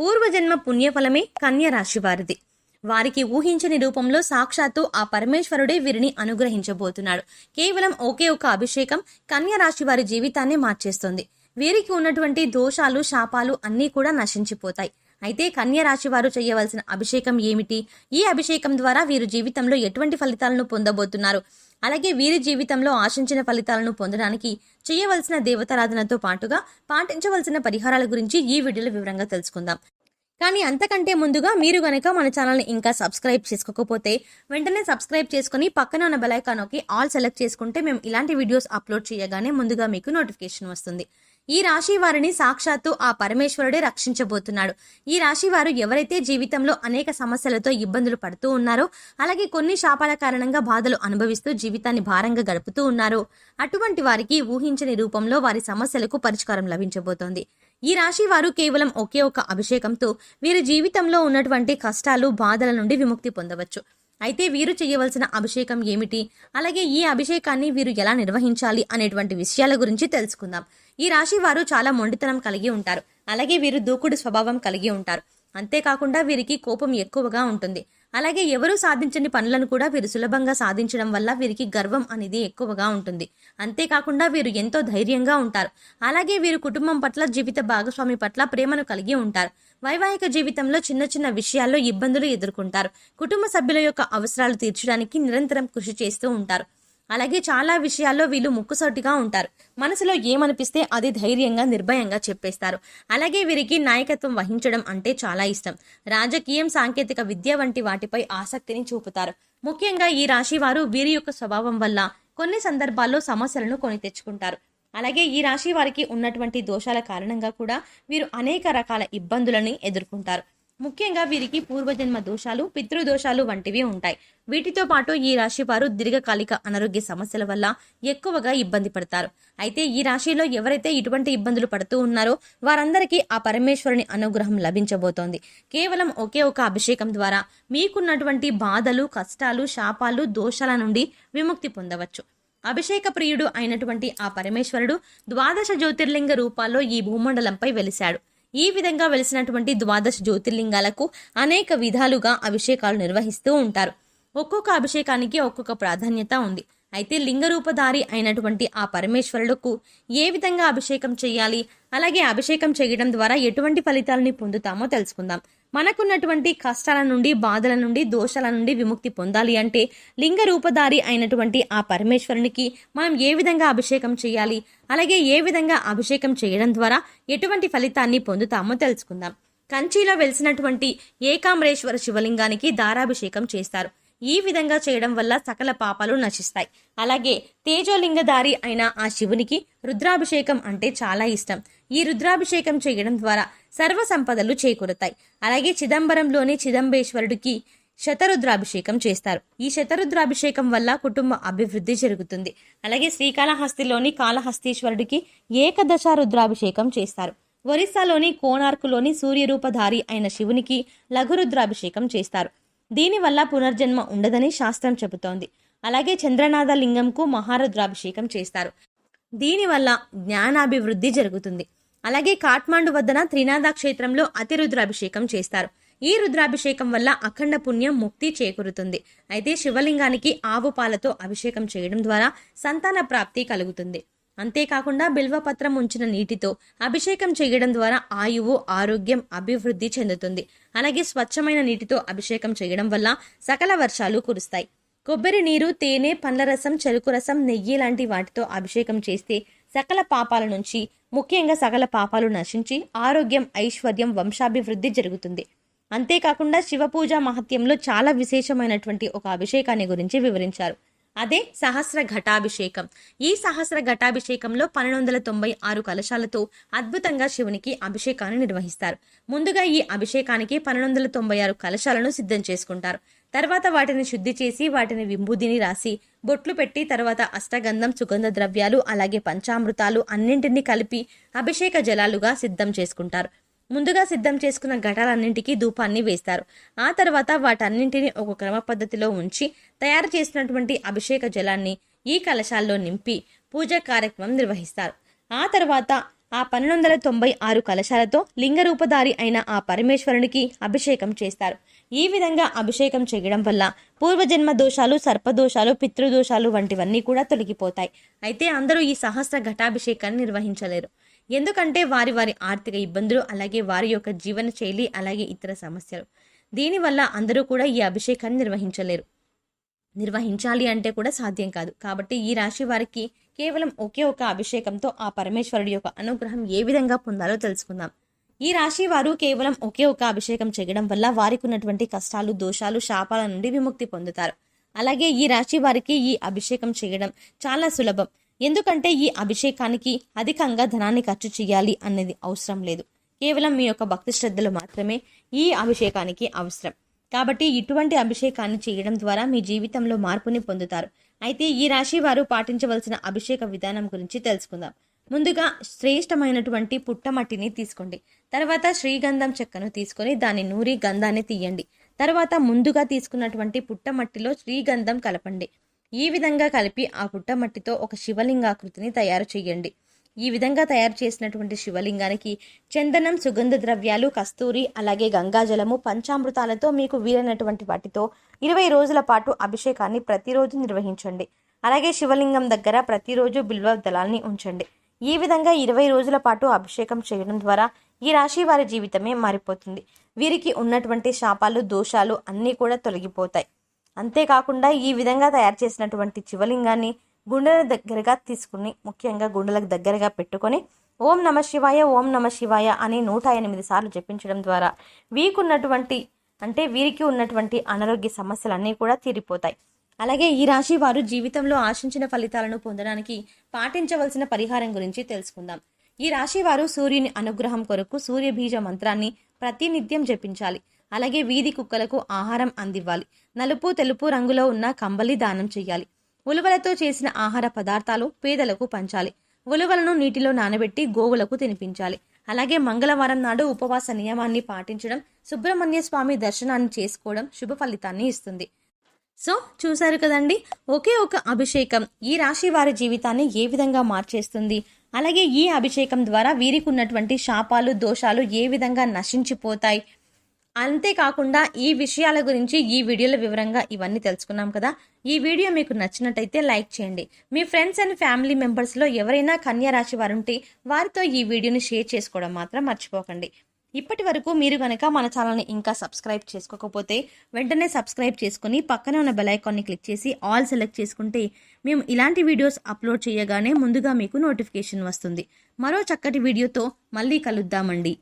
పూర్వజన్మ పుణ్యఫలమే కన్యరాశి వారిది. వారికి ఊహించని రూపంలో సాక్షాత్తు ఆ పరమేశ్వరుడే వీరిని అనుగ్రహించబోతున్నాడు. కేవలం ఒకే ఒక అభిషేకం కన్యరాశి వారి జీవితాన్ని మార్చేస్తుంది. వీరికి ఉన్నటువంటి దోషాలు శాపాలు అన్నీ కూడా నశించిపోతాయి. అయితే కన్యరాశి వారు చేయవలసిన అభిషేకం ఏమిటి? ఈ అభిషేకం ద్వారా వీరు జీవితంలో ఎటువంటి ఫలితాలను పొందబోతున్నారు? అలాగే వీరి జీవితంలో ఆశించిన ఫలితాలను పొందడానికి చేయవలసిన దేవతారాధనతో పాటుగా పాటించవలసిన పరిహారాల గురించి ఈ వీడియోలో వివరంగా తెలుసుకుందాం. కానీ అంతకంటే ముందుగా మీరు గనక మన ఛానల్ని ఇంకా సబ్స్క్రైబ్ చేసుకోకపోతే వెంటనే సబ్స్క్రైబ్ చేసుకుని పక్కన ఉన్న బెలైకాన్ ఆల్ సెలెక్ట్ చేసుకుంటే మేము ఇలాంటి వీడియోస్ అప్లోడ్ చేయగానే ముందుగా మీకు నోటిఫికేషన్ వస్తుంది. ఈ రాశి వారిని సాక్షాత్తు ఆ పరమేశ్వరుడే రక్షించబోతున్నాడు. ఈ రాశి వారు ఎవరైతే జీవితంలో అనేక సమస్యలతో ఇబ్బందులు పడుతూ ఉన్నారో అలాగే కొన్ని శాపాల కారణంగా బాధలు అనుభవిస్తూ జీవితాన్ని భారంగా గడుపుతూ ఉన్నారో అటువంటి వారికి ఊహించని రూపంలో వారి సమస్యలకు పరిష్కారం లభించబోతోంది. ఈ రాశి వారు కేవలం ఒకే ఒక అభిషేకంతో వీరి జీవితంలో ఉన్నటువంటి కష్టాలు బాధల నుండి విముక్తి పొందవచ్చు. అయితే వీరు చేయవలసిన అభిషేకం ఏమిటి? అలాగే ఈ అభిషేకాన్ని వీరు ఎలా నిర్వహించాలి అనేటువంటి విషయాల గురించి తెలుసుకుందాం. ఈ రాశి వారు చాలా మొండితనం కలిగి ఉంటారు. అలాగే వీరు దూకుడు స్వభావం కలిగి ఉంటారు. అంతేకాకుండా వీరికి కోపం ఎక్కువగా ఉంటుంది. అలాగే ఎవరూ సాధించని పనులను కూడా వీరు సులభంగా సాధించడం వల్ల వీరికి గర్వం అనేది ఎక్కువగా ఉంటుంది. అంతేకాకుండా వీరు ఎంతో ధైర్యంగా ఉంటారు. అలాగే వీరు కుటుంబం పట్ల జీవిత భాగస్వామి పట్ల ప్రేమను కలిగి ఉంటారు. వైవాహిక జీవితంలో చిన్న చిన్న విషయాల్లో ఇబ్బందులు ఎదుర్కొంటారు. కుటుంబ సభ్యుల యొక్క అవసరాలు తీర్చడానికి నిరంతరం కృషి చేస్తూ ఉంటారు. అలాగే చాలా విషయాల్లో వీళ్ళు ముక్కుసొట్టిగా ఉంటారు. మనసులో ఏమనిపిస్తే అది ధైర్యంగా నిర్భయంగా చెప్పేస్తారు. అలాగే వీరికి నాయకత్వం వహించడం అంటే చాలా ఇష్టం. రాజకీయం సాంకేతిక విద్య వంటి వాటిపై ఆసక్తిని చూపుతారు. ముఖ్యంగా ఈ రాశి వారు వీరి యొక్క స్వభావం వల్ల కొన్ని సందర్భాల్లో సమస్యలను కొని తెచ్చుకుంటారు. అలాగే ఈ రాశి వారికి ఉన్నటువంటి దోషాల కారణంగా కూడా వీరు అనేక రకాల ఇబ్బందులని ఎదుర్కొంటారు. ముఖ్యంగా వీరికి పూర్వజన్మ దోషాలు పితృదోషాలు వంటివి ఉంటాయి. వీటితో పాటు ఈ రాశి వారు దీర్ఘకాలిక అనారోగ్య సమస్యల వల్ల ఎక్కువగా ఇబ్బంది పడతారు. అయితే ఈ రాశిలో ఎవరైతే ఇటువంటి ఇబ్బందులు పడుతూ ఉన్నారో వారందరికీ ఆ పరమేశ్వరుని అనుగ్రహం లభించబోతోంది. కేవలం ఒకే ఒక అభిషేకం ద్వారా మీకున్నటువంటి బాధలు కష్టాలు శాపాలు దోషాల నుండి విముక్తి పొందవచ్చు. అభిషేక ప్రియుడు అయినటువంటి ఆ పరమేశ్వరుడు ద్వాదశ జ్యోతిర్లింగ రూపాల్లో ఈ భూమండలంపై వెలిశాడు. ఈ విధంగా వెలిసినటువంటి ద్వాదశ జ్యోతిర్లింగాలకు అనేక విధాలుగా అభిషేకాలు నిర్వహిస్తూ ఉంటారు. ఒక్కొక్క అభిషేకానికి ఒక్కొక్క ప్రాధాన్యత ఉంది. అయితే లింగరూపధారి అయినటువంటి ఆ పరమేశ్వరులకు ఏ విధంగా అభిషేకం చేయాలి? అలాగే అభిషేకం చేయడం ద్వారా ఎటువంటి ఫలితాలని పొందుతామో తెలుసుకుందాం. మనకున్నటువంటి కష్టాల నుండి బాధల నుండి దోషాల నుండి విముక్తి పొందాలి అంటే లింగ రూపధారి అయినటువంటి ఆ పరమేశ్వరునికి మనం ఏ విధంగా అభిషేకం చేయాలి? అలాగే ఏ విధంగా అభిషేకం చేయడం ద్వారా ఎటువంటి ఫలితాన్ని పొందుతామో తెలుసుకుందాం. కంచిలో వెలిసినటువంటి ఏకాంబరేశ్వర శివలింగానికి దారాభిషేకం చేస్తారు. ఈ విధంగా చేయడం వల్ల సకల పాపాలు నశిస్తాయి. అలాగే తేజోలింగధారి అయిన ఆ శివునికి రుద్రాభిషేకం అంటే చాలా ఇష్టం. ఈ రుద్రాభిషేకం చేయడం ద్వారా సర్వ సంపదలు చేకూరుతాయి. అలాగే చిదంబరంలోని చిదంబేశ్వరుడికి శతరుద్రాభిషేకం చేస్తారు. ఈ శతరుద్రాభిషేకం వల్ల కుటుంబ అభివృద్ధి జరుగుతుంది. అలాగే శ్రీకాళహస్తిలోని కాళహస్తీశ్వరుడికి ఏకదశ రుద్రాభిషేకం చేస్తారు. ఒరిస్సాలోని కోనార్కులోని సూర్యరూపధారి అయిన శివునికి లఘురుద్రాభిషేకం చేస్తారు. దీనివల్ల పునర్జన్మ ఉండదని శాస్త్రం చెబుతోంది. అలాగే చంద్రనాథ లింగంకు మహారుద్రాభిషేకం చేస్తారు. దీనివల్ల జ్ఞానాభివృద్ధి జరుగుతుంది. అలాగే కాట్మాండు వద్దన త్రినాథ క్షేత్రంలో అతి రుద్రాభిషేకం చేస్తారు. ఈ రుద్రాభిషేకం వల్ల అఖండ పుణ్యం ముక్తి చేకూరుతుంది. అయితే శివలింగానికి ఆవు పాలతో అభిషేకం చేయడం ద్వారా సంతాన ప్రాప్తి కలుగుతుంది. అంతేకాకుండా బిల్వపత్రం ఉంచిన నీటితో అభిషేకం చేయడం ద్వారా ఆయువు ఆరోగ్యం అభివృద్ధి చెందుతుంది. అలాగే స్వచ్ఛమైన నీటితో అభిషేకం చేయడం వల్ల సకల వర్షాలు కురుస్తాయి. కొబ్బరి నీరు తేనె పండ్ల రసం చెరుకు రసం నెయ్యి లాంటి వాటితో అభిషేకం చేస్తే సకల పాపాల నుంచి ముఖ్యంగా సకల పాపాలు నశించి ఆరోగ్యం ఐశ్వర్యం వంశాభివృద్ధి జరుగుతుంది. అంతేకాకుండా శివపూజ మహత్యంలో చాలా విశేషమైనటువంటి ఒక అభిషేకాన్ని గురించి వివరించారు. అదే సహస్ర ఘటాభిషేకం. ఈ సహస్ర ఘటాభిషేకంలో పన్నెండు వందల తొంభై ఆరు కలశాలతో అద్భుతంగా శివునికి అభిషేకాన్ని నిర్వహిస్తారు. ముందుగా ఈ అభిషేకానికి పన్నెండు వందల తొంభై ఆరు కలశాలను సిద్ధం చేసుకుంటారు. తర్వాత వాటిని శుద్ధి చేసి వాటిని వింబుదిని రాసి బొట్లు పెట్టి తర్వాత అష్టగంధం సుగంధ ద్రవ్యాలు అలాగే పంచామృతాలు అన్నింటినీ కలిపి అభిషేక జలాలుగా సిద్ధం చేసుకుంటారు. ముందుగా సిద్ధం చేసుకున్న ఘటాలన్నింటికి ధూపాన్ని వేస్తారు. ఆ తర్వాత వాటన్నింటినీ ఒక క్రమ పద్ధతిలో ఉంచి తయారు చేసినటువంటి అభిషేక జలాన్ని ఈ కలశాల్లో నింపి పూజా కార్యక్రమం నిర్వహిస్తారు. ఆ తర్వాత ఆ పన్నెండు వందల తొంభై ఆరు కలశాలతో లింగరూపధారి అయిన ఆ పరమేశ్వరునికి అభిషేకం చేస్తారు. ఈ విధంగా అభిషేకం చేయడం వల్ల పూర్వజన్మ దోషాలు సర్పదోషాలు పితృదోషాలు వంటివన్నీ కూడా తొలగిపోతాయి. అయితే అందరూ ఈ సహస్ర ఘటాభిషేకాన్ని నిర్వహించలేరు. ఎందుకంటే వారి వారి ఆర్థిక ఇబ్బందులు అలాగే వారి యొక్క జీవన శైలి అలాగే ఇతర సమస్యలు. దీనివల్ల అందరూ కూడా ఈ అభిషేకాన్ని నిర్వహించలేరు. నిర్వహించాలి అంటే కూడా సాధ్యం కాదు. కాబట్టి ఈ రాశి వారికి కేవలం ఒకే ఒక అభిషేకంతో ఆ పరమేశ్వరుడి యొక్క అనుగ్రహం ఏ విధంగా పొందాలో తెలుసుకుందాం. ఈ రాశి వారు కేవలం ఒకే ఒక అభిషేకం చేయడం వల్ల వారికి ఉన్నటువంటి కష్టాలు దోషాలు శాపాల నుండి విముక్తి పొందుతారు. అలాగే ఈ రాశి వారికి ఈ అభిషేకం చేయడం చాలా సులభం. ఎందుకంటే ఈ అభిషేకానికి అధికంగా ధనాన్ని ఖర్చు చేయాలి అనేది అవసరం లేదు. కేవలం మీ యొక్క భక్తి శ్రద్ధలు మాత్రమే ఈ అభిషేకానికి అవసరం. కాబట్టి ఇటువంటి అభిషేకాన్ని చేయడం ద్వారా మీ జీవితంలో మార్పుని పొందుతారు. అయితే ఈ రాశి వారు పాటించవలసిన అభిషేక విధానం గురించి తెలుసుకుందాం. ముందుగా శ్రేష్టమైనటువంటి పుట్టమట్టిని తీసుకోండి. తర్వాత శ్రీగంధం చెక్కను తీసుకొని దాని నూరి గంధాన్ని తీయండి. తర్వాత ముందుగా తీసుకున్నటువంటి పుట్టమట్టిలో శ్రీగంధం కలపండి. ఈ విధంగా కలిపి ఆ పుట్టమట్టితో ఒక శివలింగాకృతిని తయారు చేయండి. ఈ విధంగా తయారు చేసినటువంటి శివలింగానికి చందనం సుగంధ ద్రవ్యాలు కస్తూరి అలాగే గంగాజలము పంచామృతాలతో మీకు వీలైనటువంటి వాటితో ఇరవై రోజుల పాటు అభిషేకాన్ని ప్రతిరోజు నిర్వహించండి. అలాగే శివలింగం దగ్గర ప్రతిరోజు బిల్వ దళాల్ని ఉంచండి. ఈ విధంగా ఇరవై రోజుల పాటు అభిషేకం చేయడం ద్వారా ఈ రాశి వారి జీవితమే మారిపోతుంది. వీరికి ఉన్నటువంటి శాపాలు దోషాలు అన్నీ కూడా తొలగిపోతాయి. అంతేకాకుండా ఈ విధంగా తయారు చేసినటువంటి శివలింగాన్ని గుండెల దగ్గరగా తీసుకుని ముఖ్యంగా గుండెలకు దగ్గరగా పెట్టుకొని ఓం నమ శివాయ ఓం నమ శివాయ అని నూట ఎనిమిది సార్లు జపించడం ద్వారా వీకున్నటువంటి అంటే వీరికి ఉన్నటువంటి అనారోగ్య సమస్యలన్నీ కూడా తీరిపోతాయి. అలాగే ఈ రాశి వారు జీవితంలో ఆశించిన ఫలితాలను పొందడానికి పాటించవలసిన పరిహారం గురించి తెలుసుకుందాం. ఈ రాశి వారు సూర్యుని అనుగ్రహం కొరకు సూర్య బీజ మంత్రాన్ని ప్రతినిత్యం జపించాలి. అలాగే వీధి కుక్కలకు ఆహారం అందివ్వాలి. నలుపు తెలుపు రంగులో ఉన్న కంబలి దానం చేయాలి. ఉలువలతో చేసిన ఆహార పదార్థాలు పేదలకు పంచాలి. ఉలువలను నీటిలో నానబెట్టి గోవులకు తినిపించాలి. అలాగే మంగళవారం నాడు ఉపవాస నియమాన్ని పాటించడం సుబ్రహ్మణ్య స్వామి దర్శనాన్ని చేసుకోవడం శుభ ఫలితాన్ని ఇస్తుంది. సో చూశారు కదండి? ఒకే ఒక అభిషేకం ఈ రాశి వారి జీవితాన్ని ఏ విధంగా మార్చేస్తుంది? అలాగే ఈ అభిషేకం ద్వారా వీరికి ఉన్నటువంటి శాపాలు దోషాలు ఏ విధంగా నశించిపోతాయి? అంతేకాకుండా ఈ విషయాల గురించి ఈ వీడియోలో వివరంగా ఇవన్నీ తెలుసుకున్నాం కదా. ఈ వీడియో మీకు నచ్చినట్టయితే లైక్ చేయండి. మీ ఫ్రెండ్స్ అండ్ ఫ్యామిలీ మెంబర్స్లో ఎవరైనా కన్యా రాశి వారు ఉంటే వారితో ఈ వీడియోని షేర్ చేసుకోవడం మాత్రం మర్చిపోకండి. ఇప్పటి వరకు మీరు కనుక మన ఛానల్ని ఇంకా సబ్స్క్రైబ్ చేసుకోకపోతే వెంటనే సబ్స్క్రైబ్ చేసుకుని పక్కనే ఉన్న బెల్ ఐకాన్ని క్లిక్ చేసి ఆల్ సెలెక్ట్ చేసుకుంటే మేము ఇలాంటి వీడియోస్ అప్లోడ్ చేయగానే ముందుగా మీకు నోటిఫికేషన్ వస్తుంది. మరో చక్కటి వీడియోతో మళ్ళీ కలుద్దామండి.